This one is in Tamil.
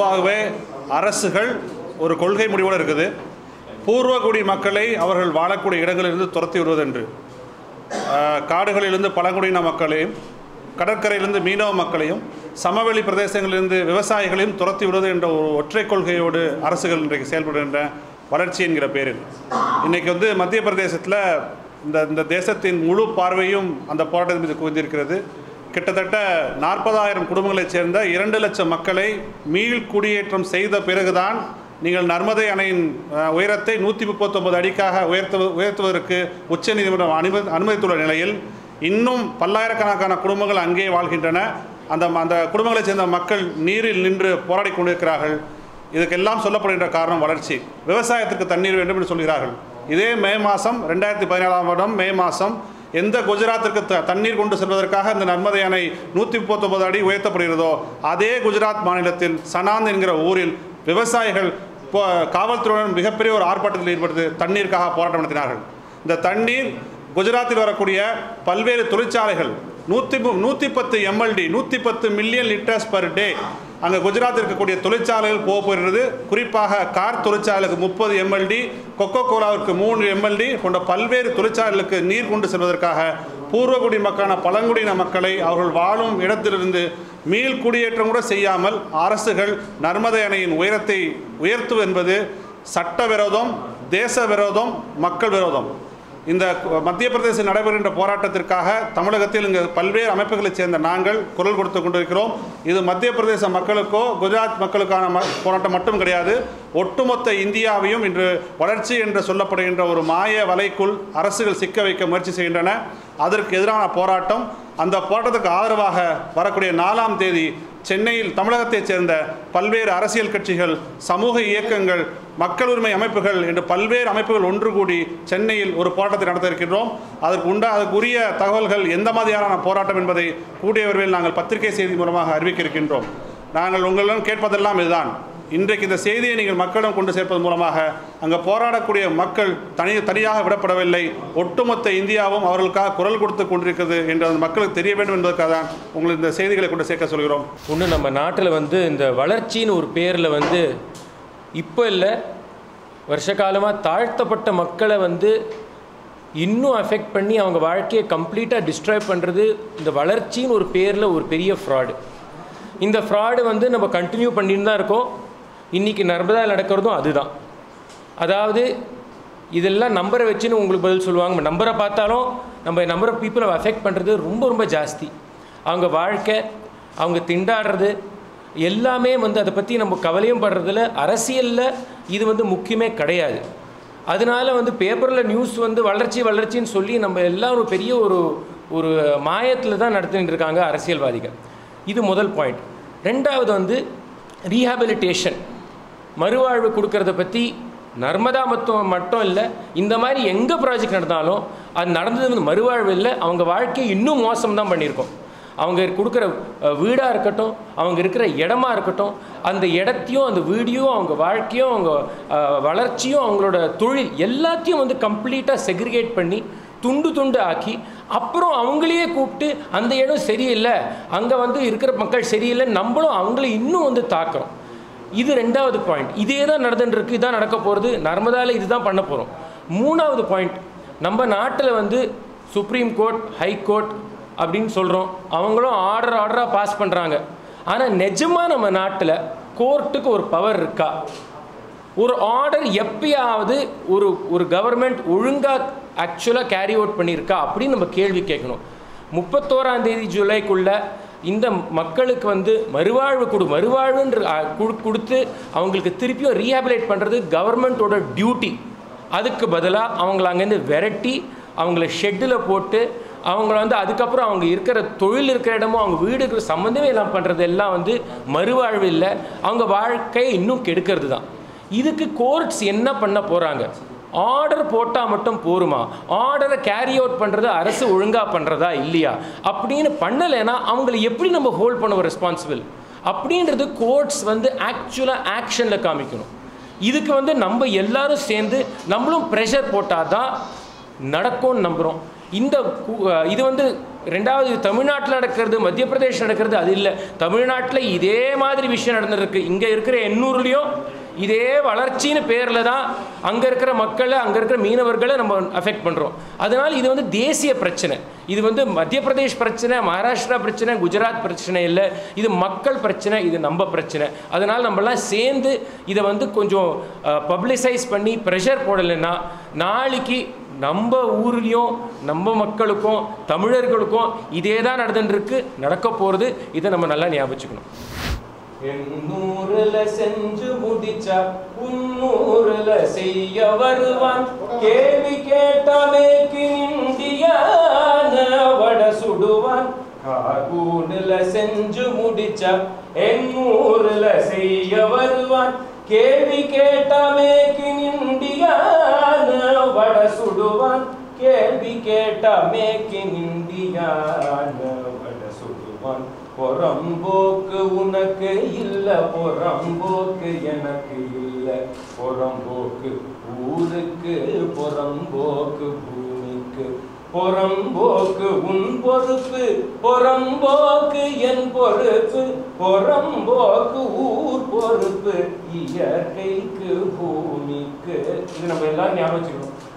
பொதுவாகவே அரசுகள் ஒரு கொள்கை முடிவோடு இருக்குது. பூர்வகுடி மக்களை அவர்கள் வாழக்கூடிய இடங்களிலிருந்து துரத்தி விடுவதென்று. காடுகளிலிருந்து பழங்குடியின மக்களையும் கடற்கரையிலிருந்து மீனவ மக்களையும் சமவெளி பிரதேசங்களிலிருந்து விவசாயிகளையும் துரத்தி விடுவது என்ற ஒரு ஒற்றை கொள்கையோடு அரசுகள் இன்றைக்கு செயல்படுகின்ற வளர்ச்சி என்கிற பேரில் இன்றைக்கி வந்து மத்திய பிரதேசத்தில் இந்த இந்த தேசத்தின் முழு பார்வையும் அந்த போராட்டத்தின் மீது குவிந்திருக்கிறது. கிட்டத்தட்ட நாற்பதாயிரம் குடும்பங்களைச் சேர்ந்த இரண்டு லட்சம் மக்களை மீள் குடியேற்றம் செய்த பிறகுதான் நீங்கள் நர்மதை அணையின் உயரத்தை நூற்றி முப்பத்தொன்பது அடிக்காக உயர்த்து உயர்த்துவதற்கு உச்சநீதிமன்றம் அனுமதி அனுமதித்துள்ள நிலையில் இன்னும் பல்லாயிரக்கணக்கான குடும்பங்கள் அங்கே வாழ்கின்றன. அந்த அந்த குடும்பங்களைச் சேர்ந்த மக்கள் நீரில் நின்று போராடி கொண்டிருக்கிறார்கள். இதுக்கெல்லாம் சொல்லப்படுகின்ற காரணம் வளர்ச்சி. விவசாயத்திற்கு தண்ணீர் வேண்டும் என்று சொல்கிறார்கள். இதே மே மாதம் ரெண்டாயிரத்தி பதினேழாம் வருடம் மே மாதம் எந்த குஜராத்திற்கு த- தண்ணீர் கொண்டு செல்வதற்காக இந்த நர்மதை அணை நூற்றி முப்பத்தொன்பது அடி உயர்த்தப்படுகிறதோ அதே குஜராத் மாநிலத்தில் சனாந்த் என்கிற ஊரில் விவசாயிகள் இப்போ காவல்துறையுடன் மிகப்பெரிய ஒரு ஆர்ப்பாட்டத்தில் ஈடுபட்டு தண்ணீருக்காக போராட்டம் நடத்தினார்கள். இந்த தண்ணீர் குஜராத்தில் வரக்கூடிய பல்வேறு தொழிற்சாலைகள் நூற்றி நூற்றி பத்து எம்எல்டி நூற்றி பத்து மில்லியன் லிட்டர்ஸ் பர் டே அங்கே குஜராத்தில் இருக்கக்கூடிய தொழிற்சாலைகள் போக போகிறது. குறிப்பாக கார் தொழிற்சாலைக்கு முப்பது எம்எல்டி கொக்கோ கோலாவிற்கு மூணு எம்எல்டி போன்ற பல்வேறு தொழிற்சாலைகளுக்கு நீர் கொண்டு செல்வதற்காக பூர்வகுடி மக்களான பழங்குடியின மக்களை அவர்கள் வாழும் இடத்திலிருந்து மீள் குடியேற்றம் கூட செய்யாமல் அரசுகள் நர்மதை அணையின் உயரத்தை உயர்த்துவது என்பது சட்டவிரோதம் தேச விரோதம் மக்கள் விரோதம். இந்த மத்திய பிரதேசம் நடைபெறுகின்ற போராட்டத்திற்காக தமிழகத்தில் இங்கு பல்வேறு அமைப்புகளைச் சேர்ந்த நாங்கள் குரல் கொடுத்து கொண்டிருக்கிறோம். இது மத்திய பிரதேச மக்களுக்கோ குஜராத் மக்களுக்கான ம- போராட்டம் மட்டும் கிடையாது. ஒட்டுமொத்த இந்தியாவையும் இன்று வளர்ச்சி என்று சொல்லப்படுகின்ற ஒரு மாய வலைக்குள் அரசுகள் சிக்க வைக்க முயற்சி செய்கின்றன. அதற்கு எதிரான போராட்டம். அந்த போராட்டத்துக்கு ஆதரவாக வரக்கூடிய நாலாம் தேதி சென்னையில் தமிழகத்தைச் சேர்ந்த பல்வேறு அரசியல் கட்சிகள் சமூக இயக்கங்கள் மக்கள் உரிமை அமைப்புகள் என்று பல்வேறு அமைப்புகள் ஒன்று கூடி சென்னையில் ஒரு போராட்டத்தை நடத்த இருக்கின்றோம் அதற்கு உண்டா அதற்குரிய தகவல்கள் எந்த மாதிரியான போராட்டம் என்பதை கூடிய விரைவில் நாங்கள் பத்திரிகை செய்தி மூலமாக அறிவிக்க இருக்கின்றோம். நாங்கள் உங்களிடம் கேட்பதெல்லாம் இதுதான். இன்றைக்கு இந்த செய்தியை நீங்கள் மக்களிடம் கொண்டு சேர்ப்பதன் மூலமாக அங்கே போராடக்கூடிய மக்கள் தனி தனியாக விடப்படவில்லை. ஒட்டுமொத்த இந்தியாவும் அவர்களுக்காக குரல் கொடுத்து கொண்டிருக்கிறது என்று அந்த மக்களுக்கு தெரிய வேண்டும் என்பதற்காக தான் உங்களுக்கு இந்த செய்திகளை கொண்டு சேர்க்க சொல்கிறோம். ஒன்று நம்ம நாட்டில் வந்து இந்த வளர்ச்சின்னு ஒரு பேரில் வந்து இப்போ இல்லை வருஷ காலமாக தாழ்த்தப்பட்ட மக்களை வந்து இன்னும் அஃபெக்ட் பண்ணி அவங்க வாழ்க்கையை கம்ப்ளீட்டாக டிஸ்ட்ராய் பண்ணுறது இந்த வளர்ச்சின்னு ஒரு பேரில் ஒரு பெரிய ஃப்ராடு இந்த ஃப்ராடு வந்து நம்ம கண்டினியூ பண்ணிட்டு தான் இருக்கோம். இன்றைக்கி நர்மதா நடக்கிறதும் அதுதான். அதாவது இதெல்லாம் நம்பரை வச்சுன்னு உங்களுக்கு பதில் சொல்லுவாங்க. நம்பரை பார்த்தாலும் நம்ம நம்பர் ஆஃப் பீப்புளை அஃபெக்ட் பண்ணுறது ரொம்ப ரொம்ப ஜாஸ்தி. அவங்க வாழ்க்கை அவங்க திண்டாடுறது எல்லாமே வந்து அதை பற்றி நம்ம கவலையும் படுறதில்ல. அரசியலில் இது வந்து முக்கியமே கிடையாது. அதனால வந்து பேப்பரில் நியூஸ் வந்து வளர்ச்சி வளர்ச்சின்னு சொல்லி நம்ம எல்லாரும் பெரிய ஒரு ஒரு மாயத்தில் தான் நடத்திட்டு இருக்காங்க அரசியல்வாதிகள். இது முதல் பாயிண்ட் ரெண்டாவது வந்து ரீஹாபிலிட்டேஷன் மறுவாழ்வு கொடுக்கறத பற்றி நர்மதா மட்டும் மட்டும் இல்லை இந்த மாதிரி எங்கே ப்ராஜெக்ட் நடந்தாலும் அது நடந்தது வந்து மறுவாழ்வு இல்லை அவங்க வாழ்க்கையை இன்னும் மோசம் தான் பண்ணியிருக்கோம். அவங்க கொடுக்குற வீடாக இருக்கட்டும் அவங்க இருக்கிற இடமா இருக்கட்டும் அந்த இடத்தையும் அந்த வீடியும் அவங்க வாழ்க்கையும் அவங்க வளர்ச்சியும் அவங்களோட தொழில் எல்லாத்தையும் வந்து கம்ப்ளீட்டாக செக்ரிகேட் பண்ணி துண்டு துண்டு ஆக்கி அப்புறம் அவங்களையே கூப்பிட்டு அந்த இடம் சரியில்லை அங்கே வந்து இருக்கிற மக்கள் சரியில்லை நம்மளும் அவங்கள இன்னும் வந்து தாக்குறோம். இது ரெண்டாவது பாயிண்ட் இதே தான் நடந்துட்டுருக்கு இதான் நடக்க போகிறது நர்மதாவில் இதுதான் பண்ண போகிறோம் மூணாவது பாயிண்ட் நம்ம நாட்டில் வந்து சுப்ரீம் கோர்ட் ஹை கோர்ட் அப்படின்னு சொல்கிறோம் அவங்களும் ஆர்டர் ஆர்டராக பாஸ் பண்ணுறாங்க ஆனால் நிஜமாக நம்ம நாட்டில் கோர்ட்டுக்கு ஒரு பவர் இருக்கா? ஒரு ஆர்டர் எப்பயாவது ஒரு ஒரு கவர்மெண்ட் ஒழுங்காக ஆக்சுவலாக கேரி அவுட் பண்ணியிருக்கா அப்படின்னு நம்ம கேள்வி கேட்கணும். முப்பத்தோராந்தேதி ஜூலைக்குள்ளே இந்த மக்களுக்கு வந்து மறுவாழ்வு கொடு மறுவாழ்வுன்ற குடு- கொடுத்து அவங்களுக்கு திருப்பியும் ரீஹாபிலேட் பண்ணுறது கவர்மெண்ட்டோட டியூட்டி அதுக்கு பதிலாக அவங்கள அங்கேருந்து விரட்டி அவங்கள ஷெட்டில் போட்டு அவங்கள வந்து அதுக்கப்புறம் அவங்க இருக்கிற தொழில் இருக்கிற இடமும் அவங்க வீடு இருக்கிற சம்மந்தமே எல்லாம் பண்ணுறது எல்லாம் வந்து மறுவாழ்வு இல்லை. அவங்க வாழ்க்கையை இன்னும் கெடுக்கிறது தான் இதுக்கு கோர்ட்ஸ் என்ன பண்ண போகிறாங்க ஆர்டர் போட்டால் மட்டும் போருமா? ஆர்டரை கேரி அவுட் பண்ணுறது அரசு ஒழுங்காக பண்ணுறதா இல்லையா? அப்படின்னு பண்ணலைன்னா அவங்கள எப்படி நம்ம ஹோல்ட் பண்ணுவோம் ரெஸ்பான்சிபிள் அப்படின்றது கோர்ட்ஸ் வந்து ஆக்சுவலாக ஆக்ஷனில் காமிக்கணும். இதுக்கு வந்து நம்ம எல்லாரும் சேர்ந்து நம்மளும் ப்ரெஷர் போட்டால் தான் நடக்கும்னு நம்புகிறோம் இந்த இது வந்து ரெண்டாவது தமிழ்நாட்டில் நடக்கிறது மத்திய பிரதேஷ் நடக்கிறது அது இல்லை. தமிழ்நாட்டில் இதே மாதிரி விஷயம் நடந்துருக்கு. இங்கே இருக்கிற எண்ணூர்லேயும் இதே வளர்ச்சின்னு பேரில் தான் அங்கே இருக்கிற மக்களை அங்கே இருக்கிற மீனவர்களை நம்ம அஃபெக்ட் பண்ணுறோம் அதனால் இது வந்து தேசிய பிரச்சனை. இது வந்து மத்திய பிரதேஷ் பிரச்சனை மகாராஷ்டிரா பிரச்சனை குஜராத் பிரச்சனை இல்லை. இது மக்கள் பிரச்சனை இது நம்ம பிரச்சனை. அதனால் நம்மலாம் சேர்ந்து இதை வந்து கொஞ்சம் பப்ளிசைஸ் பண்ணி ப்ரெஷர் போடலைன்னா நாளைக்கு நம்ம ஊர்லேயும் நம்ம மக்களுக்கும் தமிழர்களுக்கும் இதே தான் நடந்துருக்கு நடக்க போகிறது இதை நம்ம நல்லா ஞாபகிச்சுக்கணும். எண்ணூறுல செஞ்சு முடிச்சா உன்னூறுல செய்ய வருவான் கேள்வி கேட்டாமேக்கு இந்தியான வட சுடுவான். கார்கூனில் செஞ்சு முடிச்சா எண்ணூறுல செய்ய வருவான் கேள்வி கேட்டாமேக்கு இந்தியான வட சுடுவான். கேள்வி கேட்டாமேக்கு இந்தியான வட சுடுவான். பொறம்போக்கு உனக்கு இல்ல பொறம்போக்கு எனக்கு இல்ல. பொறம்போக்கு ஊருக்கு பொறம்போக்கு பூமிக்கு. பொறம்போக்கு உன் பொறுப்பு பொறம்போக்கு என் பொறுப்பு. பொறம்போக்கு ஊர் பொறுப்பு இயற்கைக்கு பூமிக்கு. இது நம்ம எல்லாரும் ஞாபகம் வச்சுக்கணும்.